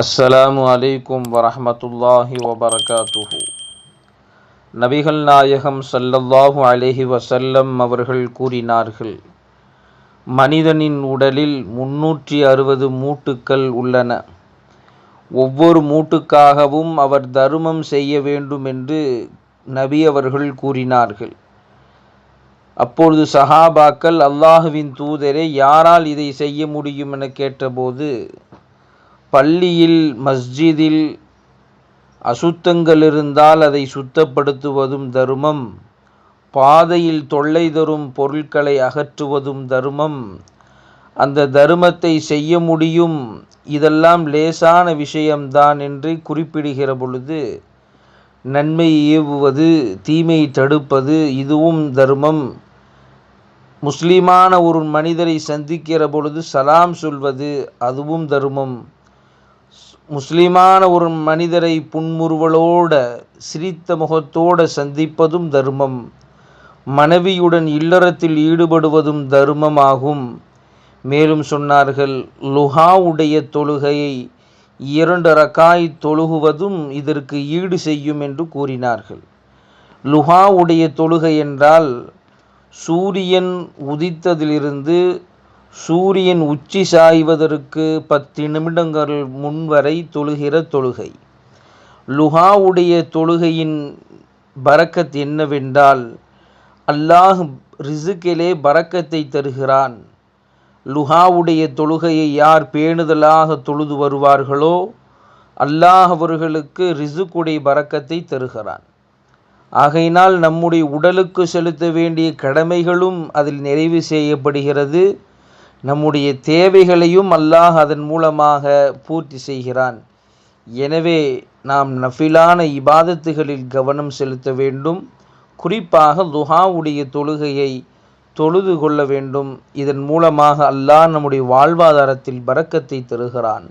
அஸ்ஸலாமு அலைக்கும் வரஹ்மத்துல்லாஹி வபரகாத்துஹு. நபிகள் நாயகம் சல்லல்லாஹு அலஹி வசல்லம் அவர்கள் கூறினார்கள் மனிதனின் உடலில் முன்னூற்றி அறுபது மூட்டுக்கள் உள்ளன. ஒவ்வொரு மூட்டுக்காகவும் அவர் தருமம் செய்ய வேண்டும் என்று நபி அவர்கள் கூறினார்கள். அப்பொழுது சஹாபாக்கள் அல்லாஹுவின் தூதரே யாரால் இதை செய்ய முடியும்? என கேட்டபோது பள்ளியில் மஸ்ஜிதில் அசுத்தங்கள் இருந்தால் அதை சுத்தப்படுத்துவதும் தருமம். பாதையில் தொல்லை தரும் பொருட்களை அகற்றுவதும் தருமம். அந்த தருமத்தை செய்ய முடியும். இதெல்லாம் லேசான விஷயம்தான் என்று குறிப்பிடுகிற பொழுது நன்மை ஏவுவது தீமை தடுப்பது இதுவும் தர்மம். முஸ்லிமான ஒரு மனிதரை சந்திக்கிற பொழுது சலாம் சொல்வது அதுவும் தர்மம். முஸ்லிமான ஒரு மனிதரை புன்முறுவலோட சிரித்த முகத்தோட சந்திப்பதும் தர்மம். மனைவியுடன் இல்லறத்தில் ஈடுபடுவதும் தர்மமாகும். மேலும் சொன்னார்கள் லுஹாவுடைய தொழுகையை இரண்டு ரக்காய் தொழுகுவதும் இதற்கு ஈடு செய்யும் என்று கூறினார்கள். லுஹாவுடைய தொழுகை என்றால் சூரியன் உதித்ததிலிருந்து சூரியன் உச்சி சாய்வதற்கு பத்து நிமிடங்கள் முன்வரை தொழுகிற தொழுகை. லுஹாவுடைய தொழுகையின் பரக்கத் என்னவென்றால் அல்லாஹ் ரிசுக்கிலே பரக்கத்தை தருகிறான். லுஹாவுடைய தொழுகையை யார் பேணுதலாக தொழுது வருவார்களோ அல்லாஹ் அவர்களுக்கு ரிசுக்குடைய பறக்கத்தை தருகிறான். ஆகையினால் நம்முடைய உடலுக்கு செலுத்த வேண்டிய கடமைகளும் அதில் நிறைவு செய்யப்படுகிறது. நம்முடைய தேவைகளையும் அல்லாஹ் அதன் மூலமாக பூர்த்தி செய்கிறான். எனவே நாம் நஃபிலான இபாதத்துகளில் கவனம் செலுத்த வேண்டும். குறிப்பாக துஹாவுடைய தொழுகையை தொழுது கொள்ள வேண்டும். இதன் மூலமாக அல்லாஹ் நம்முடைய வாழ்வாதாரத்தில் பறக்கத்தை தருகிறான்.